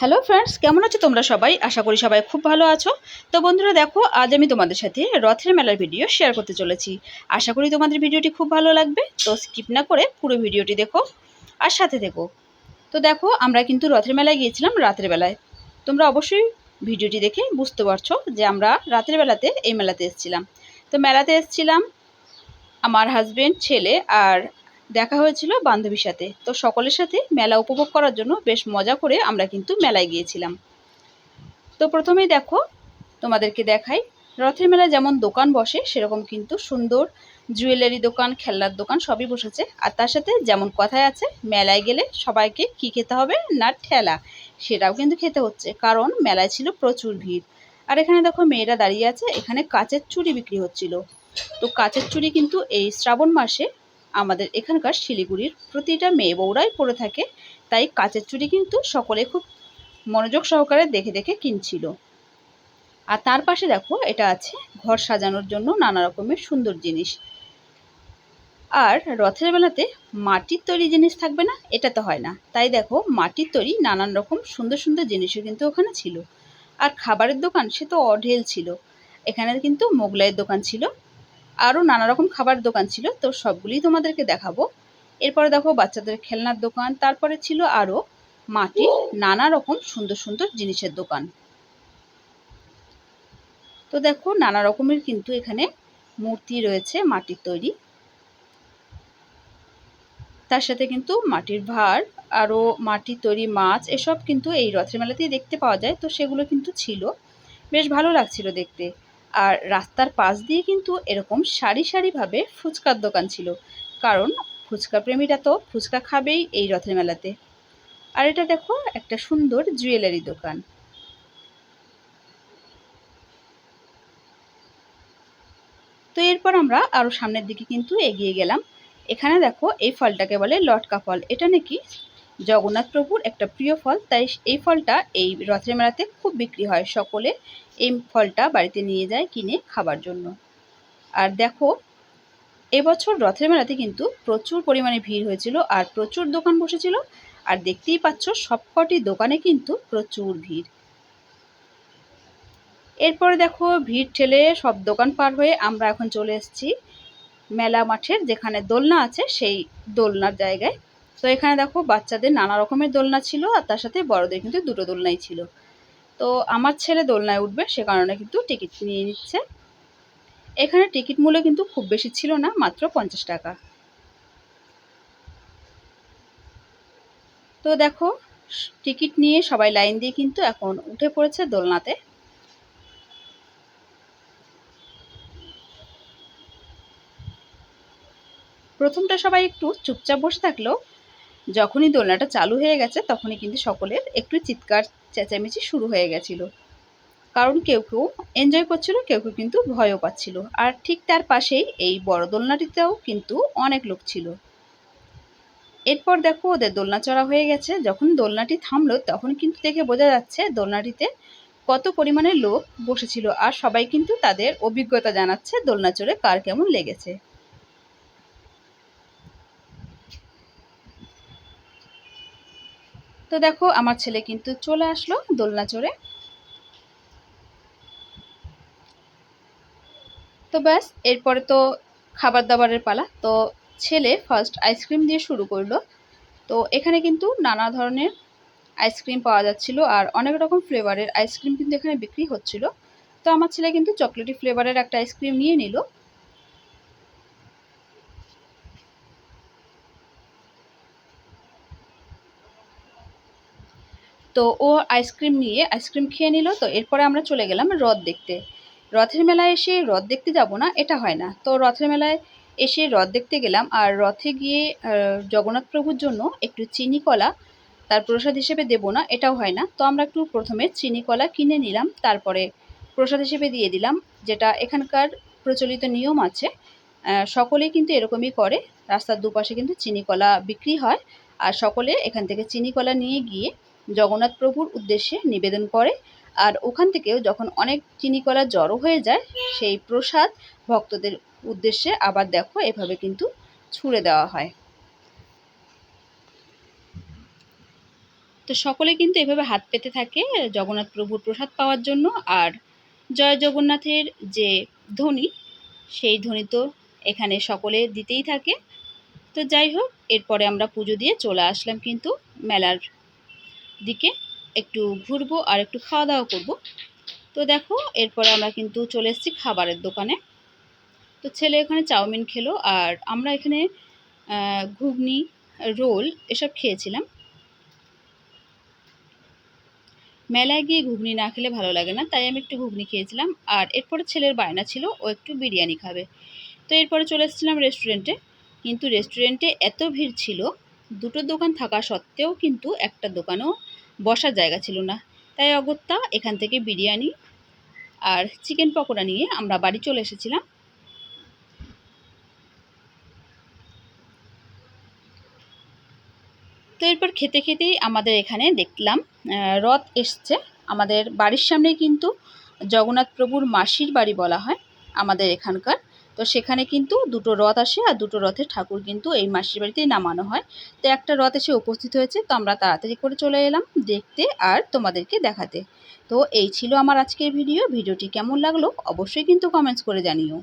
Hello friends কেমন আছো তোমরা সবাই? আশা করি সবাই খুব ভালো আছো। তো বন্ধুরা দেখো, আজ আমি তোমাদের সাথে রথের মেলার ভিডিও শেয়ার করতে চলেছি। আশা করি তোমাদের ভিডিওটি খুব ভালো লাগবে, তো স্কিপ না করে পুরো ভিডিওটি দেখো আর সাথে দেখো তো দেখো, আমরা কিন্তু রথের মেলায় গিয়েছিলাম রাতের বেলায়। তোমরা অবশ্যই ভিডিওটি দেখে বুঝতে পারছ যে আমরা রাতের বেলাতে এই মেলাতে এসেছিলাম। তো মেলাতে এসেছিলাম আমার হাজব্যান্ড ছেলে আর দেখা হয়েছিল বান্ধবীর সাথে। তো সকলের সাথে মেলা উপভোগ করার জন্য বেশ মজা করে আমরা কিন্তু মেলায় গিয়েছিলাম। তো প্রথমেই দেখো, তোমাদেরকে দেখাই। রথের মেলায় যেমন দোকান বসে, সেরকম কিন্তু সুন্দর জুয়েলারি দোকান, খেলনার দোকান সবই বসেছে। আর তার সাথে যেমন কথায় আছে, মেলায় গেলে সবাইকে কি খেতে হবে না ঠেলা, সেটাও কিন্তু খেতে হচ্ছে। কারণ মেলায় ছিল প্রচুর ভিড়। আর এখানে দেখো মেয়েরা দাঁড়িয়ে আছে, এখানে কাচের চুড়ি বিক্রি হচ্ছিল। তো কাচের চুড়ি কিন্তু এই শ্রাবণ মাসে আমাদের এখানকার শিলিগুড়ির প্রতিটা মেয়ে বউরাই পরে থাকে। তাই কাচের চুড়ি কিন্তু সকলে খুব মনোযোগ সহকারে দেখে দেখে কিনছিল। আর তার পাশে দেখো, এটা আছে ঘর সাজানোর জন্য নানা রকমের সুন্দর জিনিস। আর রথের বেলাতে মাটির তৈরি জিনিস থাকবে না, এটা তো হয় না। তাই দেখো, মাটির তৈরি নানান রকম সুন্দর সুন্দর জিনিসও কিন্তু ওখানে ছিল। আর খাবারের দোকান, সে তো অঢেল ছিল। এখানে কিন্তু মোগলাইয়ের দোকান ছিল। আরও নানা রকম খাবার দোকান ছিল, তো সবগুলি তোমাদেরকে দেখাবো। এরপরে দেখো বাচ্চাদের খেলনার দোকান, তারপরে ছিল আরও মাটির নানা রকম সুন্দর সুন্দর জিনিসের দোকান। তো দেখো নানা রকমের কিন্তু এখানে মূর্তি রয়েছে, মাটির তৈরি। তার সাথে কিন্তু মাটির ভার আরও মাটির তৈরি মাছ, এসব কিন্তু এই রথের মেলাতেই দেখতে পাওয়া যায়, তো সেগুলো কিন্তু ছিল। বেশ ভালো লাগছিল দেখতে। আর রাস্তার পাশ দিয়ে কিন্তু এরকম সারি সারিভাবে ফুচকার দোকান ছিল। কারণ ফুচকা প্রেমীরা তো ফুচকা খাবেই এই রথের মেলাতে। আর এটা দেখো, একটা সুন্দর জুয়েলারি দোকান। তো এরপর আমরা আরও সামনের দিকে কিন্তু এগিয়ে গেলাম। এখানে দেখো, এই ফলটাকে বলে লটকা ফল। এটা নাকি জগন্নাথ প্রভুর একটা প্রিয় ফল, তাই এই ফলটা এই রথের মেলাতে খুব বিক্রি হয়। সকলে এই ফলটা বাড়িতে নিয়ে যায় কিনে খাবার জন্য। আর দেখো, এবছর রথের মেলাতে কিন্তু প্রচুর পরিমাণে ভিড় হয়েছিল আর প্রচুর দোকান বসেছিল। আর দেখতেই পাচ্ছ, সবকটি দোকানে কিন্তু প্রচুর ভিড়। এরপরে দেখো, ভিড় ঠেলে সব দোকান পার হয়ে আমরা এখন চলে এসেছি মেলা মাঠের, যেখানে দোলনা আছে সেই দোলনার জায়গায়। তো এখানে দেখো, বাচ্চাদের নানা রকমের দোলনা ছিল আর তার সাথে বড়দের কিন্তু দুটো দোলনাই ছিল। তো আমার ছেলে দোলনায় উঠবে, সে কারণে কিন্তু টিকিট নিয়ে নিচ্ছে। এখানে টিকিট মূল্য কিন্তু খুব বেশি ছিল না, মাত্র পঞ্চাশ টাকা। তো দেখো টিকিট নিয়ে সবাই লাইন দিয়ে কিন্তু এখন উঠে পড়েছে দোলনাতে। প্রথমটা সবাই একটু চুপচাপ বসে থাকলেও যখনই দোলনাটা চালু হয়ে গেছে, তখনই কিন্তু সকলের একটু চিৎকার চেঁচামেচি শুরু হয়ে গেছিল। কারণ কেউ কেউ এনজয় করছিল, কেউ কেউ কিন্তু ভয়ও পাচ্ছিল। আর ঠিক তার পাশেই এই বড় দোলনাটিতেও কিন্তু অনেক লোক ছিল। এরপর দেখো ওদের দোলনা চড়া হয়ে গেছে। যখন দোলনাটি থামলো, তখন কিন্তু দেখে বোঝা যাচ্ছে দোলনাটিতে কত পরিমাণে লোক বসেছিল। আর সবাই কিন্তু তাদের অভিজ্ঞতা জানাচ্ছে দোলনা চড়ে কার কেমন লেগেছে। তো দেখো, আমার ছেলে কিন্তু চলে আসলো দোলনা চড়ে। তো ব্যাস, এরপরে তো খাবার দাবারের পালা। তো ছেলে ফার্স্ট আইসক্রিম দিয়ে শুরু করল। তো এখানে কিন্তু নানা ধরনের আইসক্রিম পাওয়া যাচ্ছিল আর অনেক রকম ফ্লেভারের আইসক্রিম কিন্তু এখানে বিক্রি হচ্ছিল। তো আমার ছেলে কিন্তু চকলেটি ফ্লেভারের একটা আইসক্রিম নিয়ে নিল। তো ও আইসক্রিম নিয়ে আইসক্রিম খেয়ে নিল, তো এরপরে আমরা চলে গেলাম রথ দেখতে। রথের মেলায় এসে রথ দেখতে যাব না, এটা হয় না। তো রথের মেলায় এসে রথ দেখতে গেলাম আর রথে গিয়ে জগন্নাথ প্রভুর জন্য একটু চিনি কলা, তার প্রসাদ হিসেবে দেবো না, এটাও হয় না। তো আমরা একটু প্রথমে চিনি কলা কিনে নিলাম, তারপরে প্রসাদ হিসেবে দিয়ে দিলাম, যেটা এখানকার প্রচলিত নিয়ম আছে। সকলেই কিন্তু এরকমই করে, রাস্তার দুপাশে কিন্তু চিনি কলা বিক্রি হয়। আর সকলে এখান থেকে চিনি কলা নিয়ে গিয়ে জগন্নাথ প্রভুর উদ্দেশ্যে নিবেদন করে। আর ওখান থেকেও যখন অনেক চিনিকলা জড়ো হয়ে যায়, সেই প্রসাদ ভক্তদের উদ্দেশ্যে আবার দেখো, এভাবে কিন্তু ছুঁড়ে দেওয়া হয়। তো সকলে কিন্তু এভাবে হাত পেতে থাকে জগন্নাথ প্রভুর প্রসাদ পাওয়ার জন্য। আর জয় জগন্নাথের যে ধ্বনি, সেই ধ্বনি তো এখানে সকলে দিতেই থাকে। তো যাই হোক, এরপরে আমরা পুজো দিয়ে চলে আসলাম কিন্তু মেলার দিকে একটু ঘুরবো আর একটু খাওয়া দাওয়া করব। তো দেখো, এরপরে আমরা কিন্তু চলে এসেছি খাবারের দোকানে। তো ছেলে এখানে চাউমিন খেলো আর আমরা এখানে ঘুগনি, রোল এসব খেয়েছিলাম। মেলায় গিয়ে ঘুগনি না খেলে ভালো লাগে না, তাই আমি একটু ঘুগনি খেয়েছিলাম। আর এরপরে ছেলের বায়না ছিল, ও একটু বিরিয়ানি খাবে। তো এরপরে চলে এসেছিলাম রেস্টুরেন্টে কিন্তু রেস্টুরেন্টে এত ভিড় ছিল দুটো দোকান থাকা সত্ত্বেও কিন্তু একটা দোকানেও বসার জায়গা ছিল না। তাই অগত্যা এখান থেকে বিরিয়ানি আর চিকেন পকোড়া নিয়ে আমরা বাড়ি চলে এসেছিলাম। তো এরপর খেতে খেতেই আমাদের এখানে দেখলাম রথ এসছে। আমাদের বাড়ির সামনে কিন্তু জগন্নাথ প্রভুর মাসির বাড়ি বলা হয় আমাদের এখানকার। তো সেখানে কিন্তু দুটো রথ আসে আর দুটো রথের ঠাকুর কিন্তু এই মাসির বাড়িতেই নামানো হয়। তো একটা রথ এসে উপস্থিত হয়েছে, তো আমরা তাড়াতাড়ি করে চলে এলাম দেখতে আর তোমাদেরকে দেখাতে। তো এই ছিল আমার আজকের ভিডিও। ভিডিওটি কেমন লাগল অবশ্যই কিন্তু কমেন্টস করে জানিও।